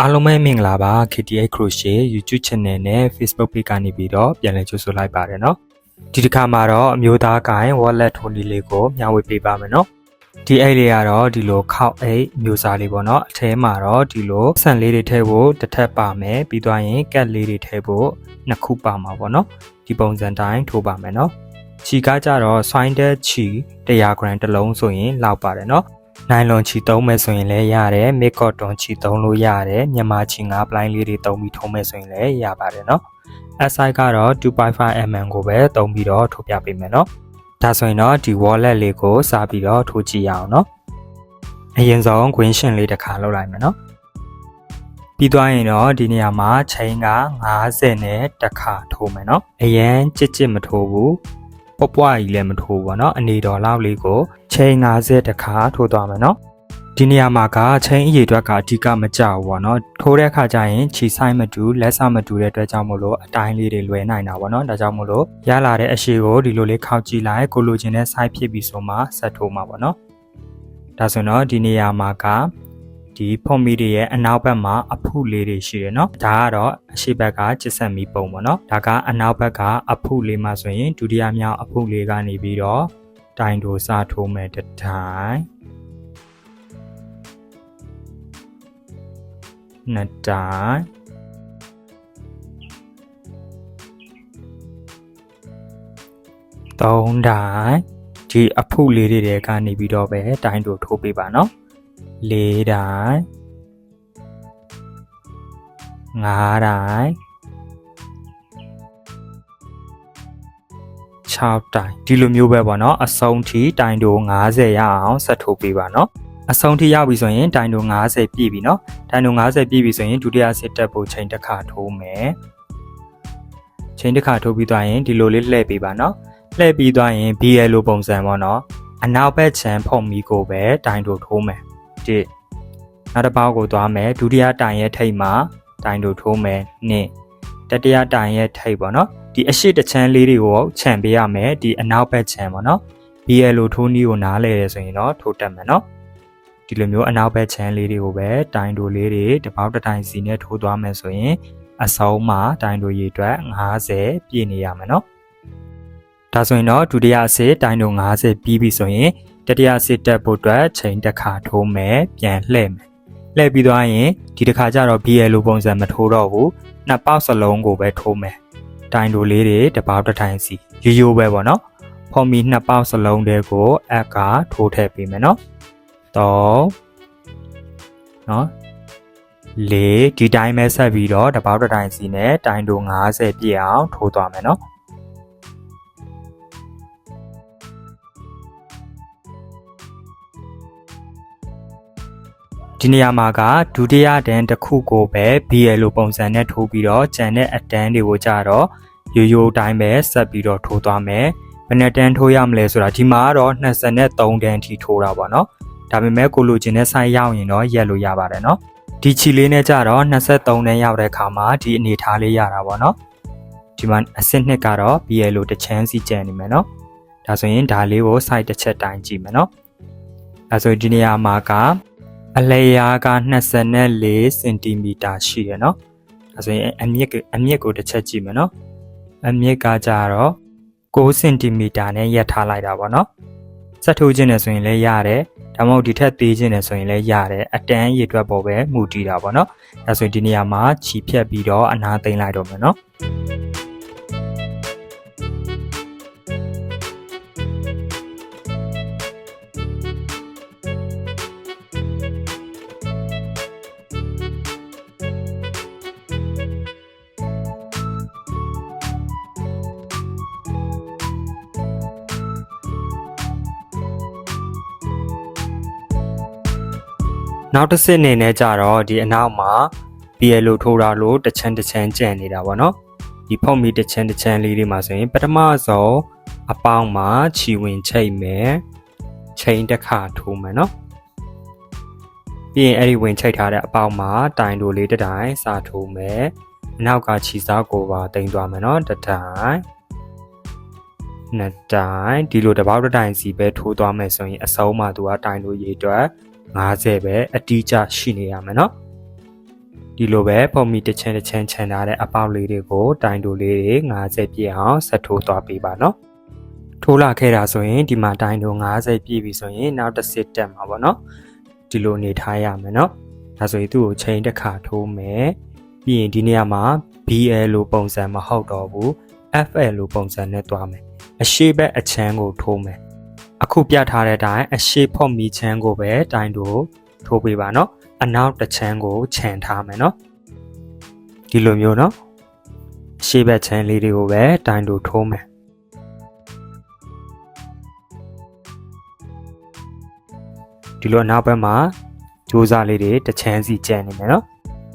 အားလုံးပဲမင်္ဂလာပါ KTI Crochet YouTube Channel နဲ့ Facebook Page ကနေပြီးတော့ပြန်လည်ကြိုဆိုလိုက်ပါတယ်เนาะဒီတစ်ခါမှာတော့အမျိုးသားကိုင် wallet ထိုးနည်းလေးကိုမျှဝေပေးပါမယ်เนาะဒီအိတ်လေးကတော့ဒီလိုခောက်အိတ်မျိုးစားလေးပေါ့เนาะအထဲမှာတော့ဒီလိုဆန်လေးတွေထည့်ဖို့တစ်ထပ်ပါမယ်ပြီးသွားရင်ကက်လေးတွေထည့်ဖို့နှစ်ခုပါမှာပေါ့เนาะဒီပုံစံတိုင်းထိုးပါမယ်เนาะချီကားကြတော့ swine dead ချီ100 gram တစ်လုံးဆိုရင်လောက်ပါတယ်เนาะ နိုင်လွန်ချီသုံးမယ်ဆိုရင်လည်းရတယ်မစ်ကော့တွန်ချီသုံးလို့ရတယ်မြန်မာချီငါးပလိုင်းလေးတွေသုံးပြီးထုံးမယ်ဆိုရင်လည်းရပါတယ်နော် SI ကတော့ 2.5mm ကိုပဲသုံးပြီးတော့ထိုးပြပေးမယ်နော်ဒါဆိုရင်တော့ဒီ wallet လေးကိုစပြီးတော့ထိုးကြည့်ရအောင်နော်အရင်ဆုံး green ရှင်လေးတစ်ခါလောက်လိုက်မယ်နော်ပြီးသွားရင်တော့ဒီနေရာမှာ chain က90နဲ့တစ်ခါထိုးမယ်နော်အရင်ကြစ်ကြစ်မထိုးဘူးပွပွားကြီးလည်းမထိုးဘူးပေါ့နော်အနေတော်လောက်လေးကို chain 90တစ်ခါထိုးသွားမယ်เนาะဒီနေရာမှာကချင်းအရေအတွက်ကအဓိကမကြဘူးပေါ့နော်ထိုးတဲ့အခါကျရင်ခြေဆိုင်မတူလက်ဆမတူတဲ့အတွက်ကြောင့်မို့လို့အတိုင်းလေးတွေလွယ်နိုင်တာပေါ့နော်ဒါကြောင့်မို့လို့ရလာတဲ့အရှိကိုဒီလိုလေးခောက်ကြည့်လိုက်ကိုလိုချင်တဲ့ size ဖြစ်ပြီးဆိုမှဆက်ထိုးမှာပေါ့နော်ဒါဆိုတော့ဒီနေရာမှာကဒီဖွန်မီတွေရဲ့အနောက်ဘက်မှာအဖုလေးတွေရှိတယ်เนาะဒါကတော့အရှိဘက်ကကျစ်ဆက်မီပုံပေါ့နော်ဒါကအနောက်ဘက်ကအဖုလေးမှာဆိုရင်ဒုတိယမြောက်အဖုလေးကနေပြီးတော့ တိုင်တိုစထိုးမယ်တစ်တိုင်းနှစ်တိုင်းသုံးတိုင်းဒီအဖုလေးတွေတဲကနေပြီးတော့ပဲတိုင်းတို့ထိုးပေးပါနော်လေးတိုင်းငါးတိုင်း top တိုင်ဒီလိုမျိုးပဲပေါ့နော်အဆုံးထိတိုင်တို့90ရအောင်ဆက်ထိုးပေးပါနော်အဆုံးထိရပြီဆိုရင်တိုင်တို့90ပြည့်ပြီနော်တိုင်တို့90ပြည့်ပြီဆိုရင်ဒုတိယစစ်တက်ဖို့ချိန်တစ်ခါထိုးမယ်ချိန်တစ်ခါထိုးပြီးသွားရင်ဒီလိုလေးလှည့်ပေးပါနော်လှည့်ပြီးသွားရင် BL လိုပုံစံပေါ့နော်အနောက်ဘက်ခြမ်းဖုံမီကိုပဲတိုင်တို့ထိုးမယ်တိနောက်တစ်ပေါက်ကိုသွားမယ်ဒုတိယတိုင်ရဲ့ထိပ်မှာတိုင်တို့ထိုးမယ်နှစ်တတိယတိုင်ရဲ့ထိပ်ပေါ့နော် ဒီအရှိတချမ်းလေးတွေကိုခြံပေးရမယ်ဒီအနောက်ဘက်ခြံပေါ့နော် BL ထိုးနီးကိုနားလဲရဆိုရင်တော့ထိုးတက်မယ်နော်ဒီလိုမျိုးအနောက်ဘက်ခြံလေးတွေကိုပဲတိုင်တို့လေးတွေတပေါက်တတိုင်စီနဲ့ထိုးသွားမယ်ဆိုရင်အဆုံးမှာတိုင်တို့ရေအတွက်90ပြည့်နေရမယ်နော်ဒါဆိုရင်တော့ဒုတိယအစစ်တိုင်တို့90ပြီးပြီဆိုရင်တတိယအစစ်တက်ဖို့အတွက်ချိန်တစ်ခါထိုးမယ်ပြန်လှည့်မယ်လှည့်ပြီးသွားရင်ဒီတစ်ခါကျတော့ BL လိုပုံစံမထိုးတော့ဘူးနှစ်ပေါက်စလုံးကိုပဲထိုးမယ် တိုင်တိုလေးတွေတပေါက်တစ်တိုင်စီရိုးရိုးပဲပေါ့နော်ဖော်မီနှစ်ပေါက်စလုံးတဲကိုအက်ကထိုးထည့်ပေးမယ်နော်3နော်4ဒီတိုင်းပဲဆက်ပြီးတော့တပေါက်တစ်တိုင်းစီနဲ့တိုင်းတို50ပြည့်အောင်ထိုးသွားမယ်နော် ဒီနေရာမှာကဒုတိယတန်းတစ်ခုကိုပဲ BL လို့ပုံစံနဲ့ထိုးပြီးတော့ဂျန်နဲ့အတန်းတွေကိုကြတော့ရိုးရိုးတိုင်းပဲဆက်ပြီးတော့ထိုးသွားမယ်။ဘယ်နဲ့တန်းထိုးရမလဲဆိုတာဒီမှာကတော့23တန်းထိထိုးတာပေါ့နော်။ဒါပေမဲ့ကိုလိုချင်တဲ့ဆိုင်ရောက်ရင်တော့ရက်လို့ရပါတယ်နော်။ဒီချီလေးနဲ့ကြတော့23တန်းရောက်တဲ့အခါမှာဒီအနေထားလေးရတာပေါ့နော်။ဒီမှာအစစ်နှစ်ကတော့ BL လို့တစ်ချမ်းစီကျန်နေမယ်နော်။ဒါဆိုရင်ဒါလေးကို site တစ်ချက်တိုင်းကြည့်မယ်နော်။ဒါဆိုရင်ဒီနေရာမှာက အလျားက24စင်တီမီတာရှိရနော်။ဒါဆိုရင်အမြင့်အမြင့်ကိုတစ်ချက်ကြည့်မယ်နော်။အမြင့်ကကြတော့6စင်တီမီတာနဲ့ရက်ထားလိုက်တာပေါ့နော်။ဆက်ထိုးခြင်းနဲ့ဆိုရင်လည်းရတယ်။ဒါမှမဟုတ်ဒီထက်သေးခြင်းနဲ့ဆိုရင်လည်းရတယ်။အတန်းရေတွက်ပေါ်ပဲမူတည်တာပေါ့နော်။ဒါဆိုရင်ဒီနေရာမှာခြီဖြတ်ပြီးတော့အနာသိမ့်လိုက်တော့မယ်နော်။ နောက်တစ်စစ်အနေနဲ့ကြတော့ဒီအနောက်မှာ BL လို့ထိုးတာလို့တစ်ချမ်းတစ်ချမ်းကြံ့နေတာပေါ့နော်ဒီဖုံမီတစ်ချမ်းတစ်ချမ်းလေးတွေမှာဆိုရင် ပထမဆုံးအပေါင်းမှာခြီဝင်ချိတ်မယ်ချိန်တစ်ခါထိုးမယ်နော်ပြီးရင်အဲ့ဒီဝင်ချိတ်ထားတဲ့အပေါင်းမှာတိုင်တိုလေးတစ်တိုင်စာထိုးမယ်အနောက်ကခြီစားကိုပါတင်သွားမယ်နော်တစ်တိုင်နှစ်တိုင်ဒီလိုတစ်ပေါက်တစ်တိုင်စီပဲထိုးသွားမယ်ဆိုရင်အစုံးမှာသူကတိုင်လိုရေအတွက် 50ပဲအတိအကျရှိနေရမယ်နော်ဒီလိုပဲပုံမီတစ်ချင်တစ်ချင်ချန်ထားတဲ့အပေါက်လေးတွေကိုတိုင်တူလေးတွေ50ပြည့်အောင်ဆက်ထိုးသွားပေးပါနော်ထိုးလာခဲ့တာဆိုရင်ဒီမှာတိုင်တူ50ပြည့်ပြီဆိုရင်နောက်တစ်စစ်တက်မှာပေါ့နော်ဒီလိုနေထားရမယ်နော်ဒါဆိုရင်သူ့ကိုချိန်တစ်ခါထိုးမယ်ပြီးရင်ဒီနေရာမှာ BL လို့ပုံစံမဟုတ်တော့ဘူး FL လို့ပုံစံနဲ့တွားမယ်အရှိဘက်အချမ်းကိုထိုးမယ် အခုပြထားတဲ့အတိုင်းအရှိဖော့မီချမ်းကိုပဲတိုင်တိုထိုးပေးပါနော်အနောက်တစ်ချမ်းကိုခြံထားမယ်နော်ဒီလိုမျိုးနော်အရှိဘက်ချမ်းလေးတွေကိုပဲတိုင်တိုထိုးမယ်ဒီလိုအနောက်ဘက်မှာကြိုးစားလေးတွေတစ်ချမ်းစီကျန်နေမယ်နော်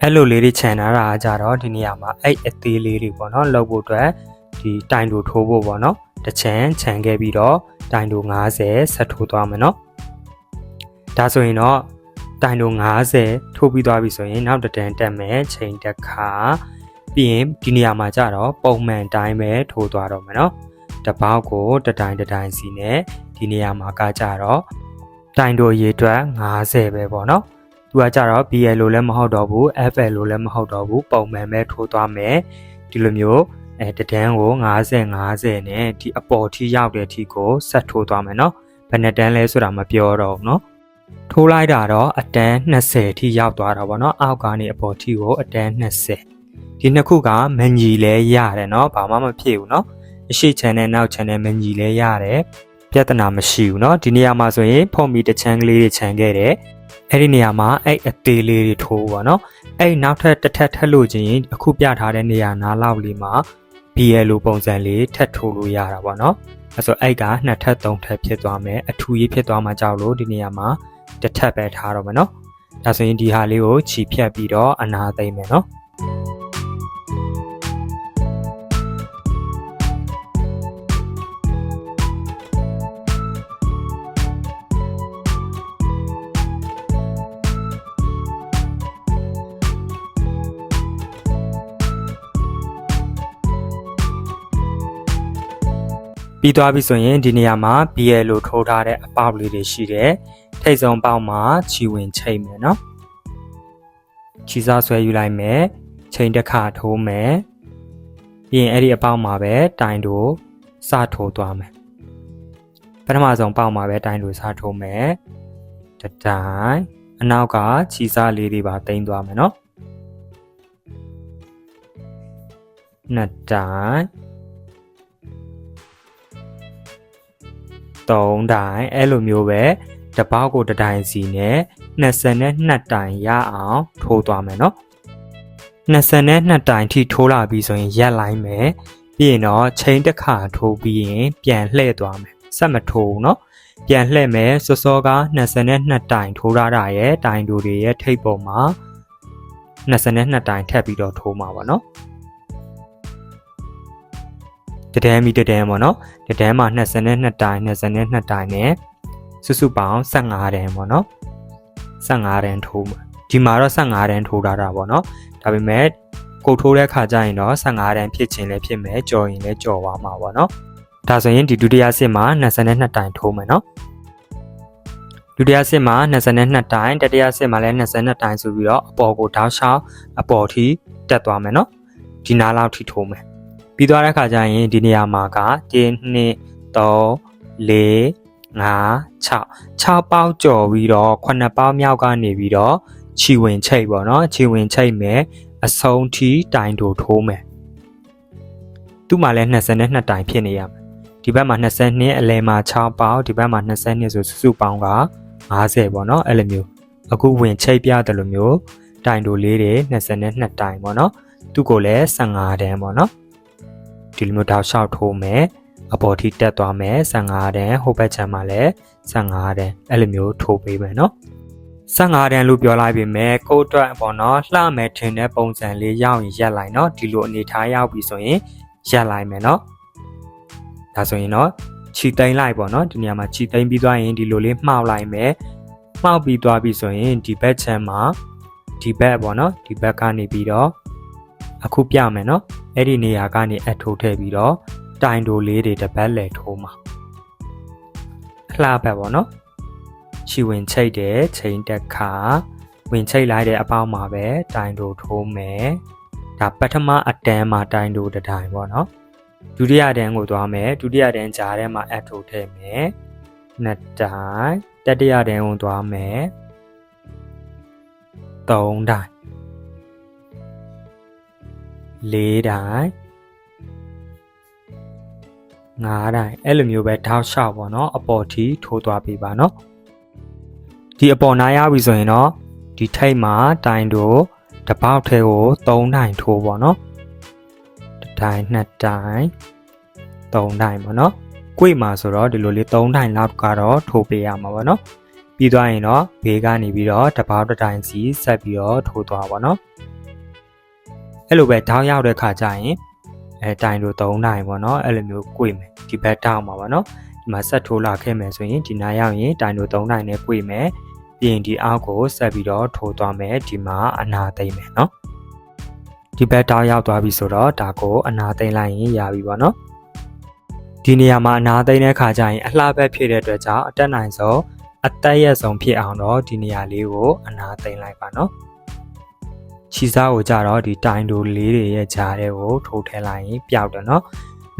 အဲ့လိုလေးတွေခြံထားတာကြတော့ဒီနေရာမှာအဲ့အသေးလေးတွေပေါ့နော်လောက်ဖို့အတွက်ဒီတိုင်တိုထိုးဖို့ပေါ့နော်တစ်ချမ်းခြံခဲ့ပြီးတော့ တိုင်တို90ဆက်ထိုးသွားမယ်နော်ဒါဆိုရင်တော့တိုင်တို90ထိုးပြီးသွားပြီဆိုရင်နောက်တစ်တန်းတက်မယ်ချိန်တစ်ခါပြီးရင်ဒီနေရာမှာကြတော့ပုံမှန်တိုင်းပဲထိုးသွားတော့မယ်နော်တပေါက်ကိုတတိုင်းတတိုင်းစီနဲ့ဒီနေရာမှာကကြတော့တိုင်တိုရေအတွက်90ပဲပေါ့နော်သူကကြတော့ BL လို့လည်းမဟုတ်တော့ဘူး FL လို့လည်းမဟုတ်တော့ဘူးပုံမှန်ပဲထိုးသွားမယ်ဒီလိုမျိုး အဲတဒန်းကို50 50နဲ့ဒီအပေါ်ထိရောက်တဲ့အထိကိုဆက်ထိုးသွားမယ်နော်ဘယ်နှစ်တန်းလဲဆိုတာမပြောတော့ဘူးနော်ထိုးလိုက်တာတော့အတန်း20ထိရောက်သွားတာပေါ့နော်အောက်ကနေအပေါ်ထိကိုအတန်း20ဒီနှစ်ခုကမညီလဲရတယ်နော်ဘာမှမဖြစ်ဘူးနော်အရှိ channel နောက် channel မညီလဲရတယ်ပြဿနာမရှိဘူးเนาะဒီနေရာမှာဆိုရင်ဖုန်မီတစ်ချမ်းကလေးတွေခြံခဲ့တယ်အဲ့ဒီနေရာမှာအဲ့အသေးလေးတွေထိုးပါเนาะအဲ့နောက်ထပ်တစ်ထပ်ထပ်လို့ချင်းအခုပြထားတဲ့နေရာနားလောက်လေးမှာ BL လိုပုံစံလေးထပ်ထိုးလို့ရတာပေါ့နော်အဲဆိုအဲ့ကနှစ်ထပ်သုံးထပ်ဖြစ်သွားမယ်အထူရေးဖြစ်သွားမှာကြောက်လို့ဒီနေရာမှာတစ်ထပ်ပဲထားတော့မယ်နော်ဒါဆိုရင်ဒီဟာလေးကိုခြိဖြတ်ပြီးတော့အနာသိမ့်မယ်နော် ပြီးသွားပြီဆိုရင်ဒီနေရာမှာ BL လို့ထိုးထားတဲ့အပေါက်လေးတွေရှိတယ်။ထိတ်ဆုံးပေါက်မှာခြီဝင်ချိတ်မယ်နော်။ခြီစားဆွဲယူလိုက်မယ်။ချိန်တစ်ခါထိုးမယ်။ပြီးရင်အဲ့ဒီအပေါက်မှာပဲတိုင်တို့စထိုးသွားမယ်။ပထမဆုံးပေါက်မှာပဲတိုင်တို့စထိုးမယ်။တတိုင်အနောက်ကခြီစားလေးတွေပါတင်သွားမယ်နော်။နှစ်တိုင် 3တိုင်အဲ့လိုမျိုးပဲတပေါက်ကိုတတိုင်စီနဲ့22တိုင်ရအောင်ထိုးသွားမယ်နော်22တိုင်ထိထိုးလာပြီဆိုရင်ရက်လိုက်မယ်ပြီးရင်တော့ချိန်တစ်ခါထိုးပြီးရင်ပြန်လှည့်သွားမယ်ဆက်မထိုးဘူးနော်ပြန်လှည့်မယ်စောစောက22တိုင်ထိုးရတာရဲ့တိုင်တို့တွေရဲ့ထိပ်ပေါ်မှာ22တိုင်ထပ်ပြီးတော့ထိုးမှာပါနော် တဒန်းမီတဒန်းပေါ့နော်တဒန်းမှာ22တိုင်22တိုင်နဲ့စုစုပေါင်း15တန်းပေါ့နော်15တန်းထိုးမှာဒီမှာတော့15တန်းထိုးထားတာပေါ့နော်ဒါပေမဲ့ကိုထိုးတဲ့ခါကျရင်တော့15တန်းဖြစ်ခြင်းလည်းဖြစ်မယ်ကြော်ရင်လည်းကြော်သွားမှာပေါ့နော်ဒါဆိုရင်ဒီဒုတိယစစ်မှာ22တိုင်ထိုးမယ်နော်ဒုတိယစစ်မှာ22တိုင်တတိယစစ်မှာလည်း22တိုင်ဆိုပြီးတော့အပေါ်ကိုတောက်လျှောက်အပေါ်ထိတက်သွားမယ်နော်ဒီနားလောက်ထိထိုးမယ် ပြီးသွားတဲ့ခါကျရင်ဒီနေရာမှာက1 2 3 4 5 6 6ပေါက်ကြော်ပြီးတော့9ပေါက်မြောက်ကနေပြီးတော့ခြီဝင်ချိတ်ပေါ့နော်ခြီဝင်ချိတ်မယ်အဆုံးထိတိုင်တိုထိုးမယ်သူ့မှာလည်း22တိုင်ဖြစ်နေရမယ်ဒီဘက်မှာ22အလဲမှာ6ပေါက်ဒီဘက်မှာ22ဆိုစုစုပေါင်းက50ပေါ့နော်အဲ့လိုမျိုးအခုဝင်ချိတ်ပြတယ်လို့မျိုးတိုင်တိုလေးတွေ22တိုင်ပေါ့နော်သူ့ကိုလည်း15တန်းပေါ့နော် ဒီလိုမျိုးတောက်လျှောက်ထိုးမယ်အပေါ်ထိတက်သွားမယ်15တန်းဟိုဘက်ခြမ်းမှာလည်း15တန်းအဲ့လိုမျိုးထိုးပေးမယ်နော်15တန်းလို့ပြောလိုက်ပြီမဲ့ကိုအတွက်ပေါ့နော်လှမယ်ထင်တဲ့ပုံစံလေးရောက်ရင်ရက်လိုက်နော်ဒီလိုအနေထားရောက်ပြီဆိုရင်ရက်လိုက်မယ်နော်ဒါဆိုရင်တော့ခြီသိမ်းလိုက်ပေါ့နော်ဒီနေရာမှာခြီသိမ်းပြီးသွားရင်ဒီလိုလေးမှောက်လိုက်မယ်မှောက်ပြီးသွားပြီဆိုရင်ဒီဘက်ခြမ်းမှာဒီဘက်ပေါ့နော်ဒီဘက်ကနေပြီးတော့ အခုပြမယ်နော်အဲ့ဒီနေရာကနေအထိုးထည့်ပြီးတော့တိုင်တိုလေးတွေတပတ်လည်ထိုးမှာအလှဘက်ပေါ့နော်ခြီဝင်ချိတ်တယ်ချိန်တက်ခါဝင်ချိတ်လိုက်တဲ့အပေါင်းမှာပဲတိုင်တိုထိုးမယ်ဒါပထမအတန်းမှာတိုင်တိုတစ်တိုင်ပေါ့နော်ဒုတိယတန်းကိုသွားမယ်ဒုတိယတန်းကြားထဲမှာအပ်ထိုးထည့်မယ်နှစ်တိုင်တတိယတန်းကိုသွားမယ်သုံးတိုင် လေးတိုင်ငါးတိုင်အဲ့လိုမျိုးပဲထောက်လျှောက်ပေါ့နော်အပေါ်ထိထိုးသွားပြီပါနော်ဒီအပေါ်နားရပြီဆိုရင်တော့ဒီထိတ်မှာတိုင်တို့တပေါက်ထဲကို3တိုင်ထိုးပေါ့နော်တစ်တိုင်နှစ်တိုင်3တိုင်ပေါ့နော်ကွေ့မှာဆိုတော့ဒီလိုလေး3တိုင်လောက်ကတော့ထိုးပေးရမှာပေါ့နော်ပြီးသွားရင်တော့ဘေးကနေပြီးတော့တပေါက်တစ်တိုင်စီဆက်ပြီးတော့ထိုးသွားပါတော့ အဲ့လိုပဲတောင်းရောက်တဲ့ခါကျရင်အဲတိုင်တို့3တိုင်ပေါ့နော်အဲ့လိုမျိုးကွေ့မယ်ဒီဘက်တောင်းမှာပေါ့နော်ဒီမှာဆက်ထိုးလာခဲ့မယ်ဆိုရင်ဒီနားရောက်ရင်တိုင်တို့3တိုင်နဲ့ကွေ့မယ်ပြီးရင်ဒီအောက်ကိုဆက်ပြီးတော့ထိုးသွားမယ်ဒီမှာအနာသိမ့်မယ်နော်ဒီဘက်တောင်းရောက်သွားပြီဆိုတော့ဒါကိုအနာသိမ့်လိုက်ရင်ရပြီပေါ့နော်ဒီနေရာမှာအနာသိမ့်တဲ့ခါကျရင်အလှဘက်ဖြစ်တဲ့အတွက်ကြောင့်အတက်နိုင်ဆုံးအသက်ရက်ဆုံးဖြစ်အောင်တော့ဒီနေရာလေးကိုအနာသိမ့်လိုက်ပါနော် ခြီစားကိုကြတော့ဒီတိုင်တိုလေးတွေရဲ့ကြားထဲကိုထိုးထည့်လိုက်ရင်ပျောက်တယ်နော်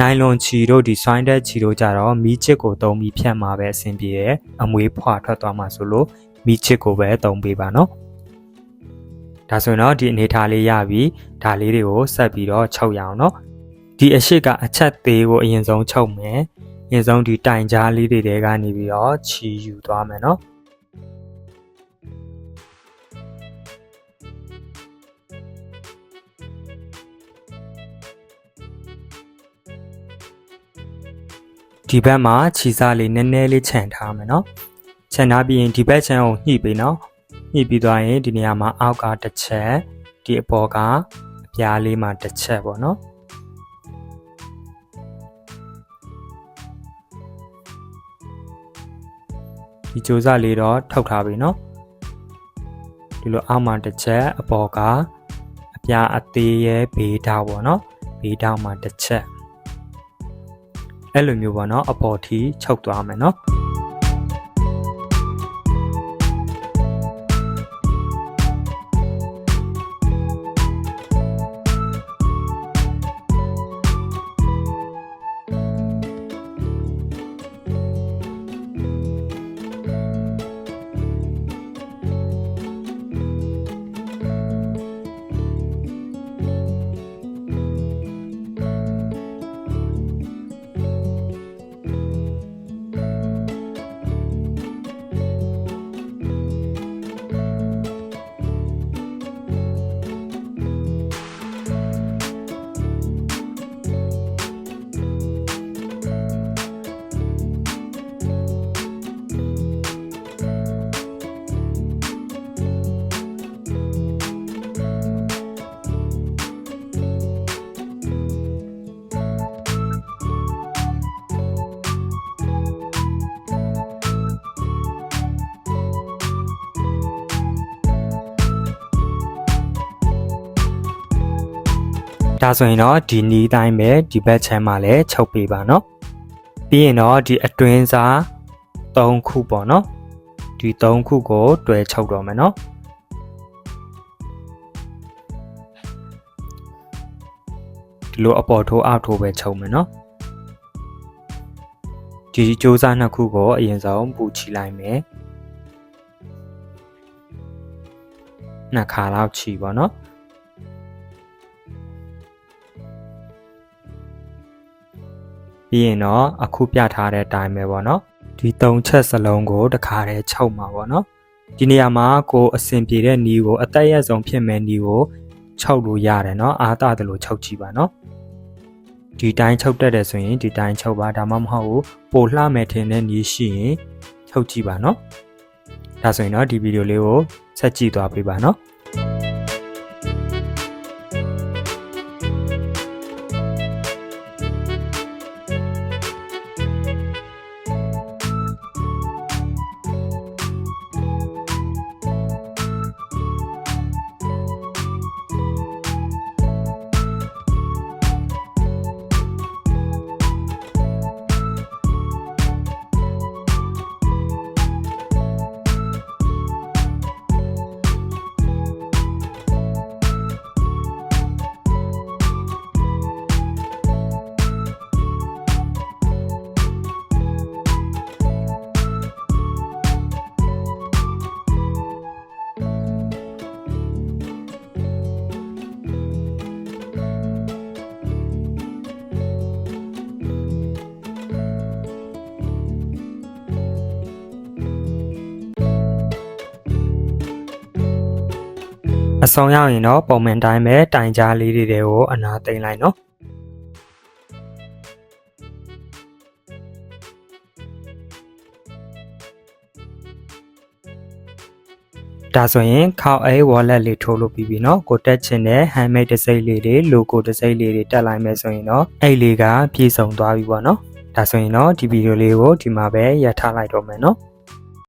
နိုင်လွန်ချီတို့ဒီဆိုင်းတဲ့ချီတို့ကြတော့မီးချစ်ကိုသုံးပြီးဖြတ်မှာပဲအဆင်ပြေတယ်အမွေးဖွာထွက်သွားမှာဆိုလို့မီးချစ်ကိုပဲသုံးပေးပါနော်ဒါဆိုရင်တော့ဒီအနေထားလေးရပြီဒါလေးတွေကိုဆက်ပြီးတော့ချုပ်ရအောင်နော်ဒီအရှိကအချက်သေးကိုအရင်ဆုံးချုပ်မယ်အရင်ဆုံးဒီတိုင်ကြားလေးတွေတဲကနေပြီးတော့ချီယူသွားမယ်နော် ဒီဘက်မှာခြီစားလေးနည်းနည်းလေးခြံထားမယ်နော်ခြံထားပြီးရင်ဒီဘက်ခြံကိုညှိပေးနော်ညှိပြီးသွားရင်ဒီနေရာမှာအောက်ကတစ်ချက်ဒီအပေါ်ကအပြားလေးမှာတစ်ချက်ပေါ့နော်ဒီကြိုးစားလေးတော့ထောက်ထားပြီနော်ဒီလိုအောက်မှာတစ်ချက်အပေါ်ကအပြားအသေးရဲ့ဘေးထောက်ပေါ့နော်ဘေးထောက်မှာတစ်ချက် အဲ့လိုမျိုးပေါ့နော်အပေါ်ထိချုပ်သွားမယ်နော် ဒါဆိုရင်တော့ဒီနီးတိုင်းပဲဒီဘက်ချမ်းမှာလည်းချုပ်ပေးပါနော်ပြီးရင်တော့ဒီအတွင်းစား3ခုပေါ့နော်ဒီ3ခုကိုတွဲချုပ်တော့မယ်နော်ဒီလိုအပေါ်ထိုးအောက်ထိုးပဲချုပ်မယ်နော်ဒီစူးစမ်းနှစ်ခုကိုအရင်ဆုံးပူချီလိုက်မယ်နှစ်ခါလောက်ချီပေါ့နော် ပြီးရင်တော့အခုပြထားတဲ့အတိုင်းပဲပေါ့နော်ဒီ၃ချက်စလုံးကိုတခါတည်းချုပ်မှာပေါ့နော်ဒီနေရာမှာကိုအဆင်ပြေတဲ့နီးကိုအသက်ရဆုံးဖြစ်မဲ့နီးကိုချုပ်လို့ရတယ်เนาะအားတတယ်လို့ချုပ်ကြည့်ပါเนาะဒီတိုင်းချုပ်တတ်တယ်ဆိုရင်ဒီတိုင်းချုပ်ပါဒါမှမဟုတ်ဘူးပိုလှမယ်ထင်တဲ့နီးရှိရင်ချုပ်ကြည့်ပါเนาะဒါဆိုရင်တော့ဒီဗီဒီယိုလေးကိုဆက်ကြည့်သွားပေးပါเนาะ အဆောင်ရောက်ရင်တော့ပုံမှန်တိုင်းပဲတိုင်ကြားလေးတွေကိုအနာသိမ့်လိုက်နော်ဒါဆိုရင်ခေါက်အေး wallet လေးထိုးလို့ပြီးပြီเนาะကိုတက်ချင်တဲ့ handmade တစ်စိတ်လေးတွေ logo တစ်စိတ်လေးတွေတက်လိုက်မယ်ဆိုရင်တော့အဲ့လေးကပြည့်စုံသွားပြီပေါ့เนาะဒါဆိုရင်တော့ဒီဗီဒီယိုလေးကိုဒီမှာပဲရပ်ထားလိုက်တော့မယ်เนาะ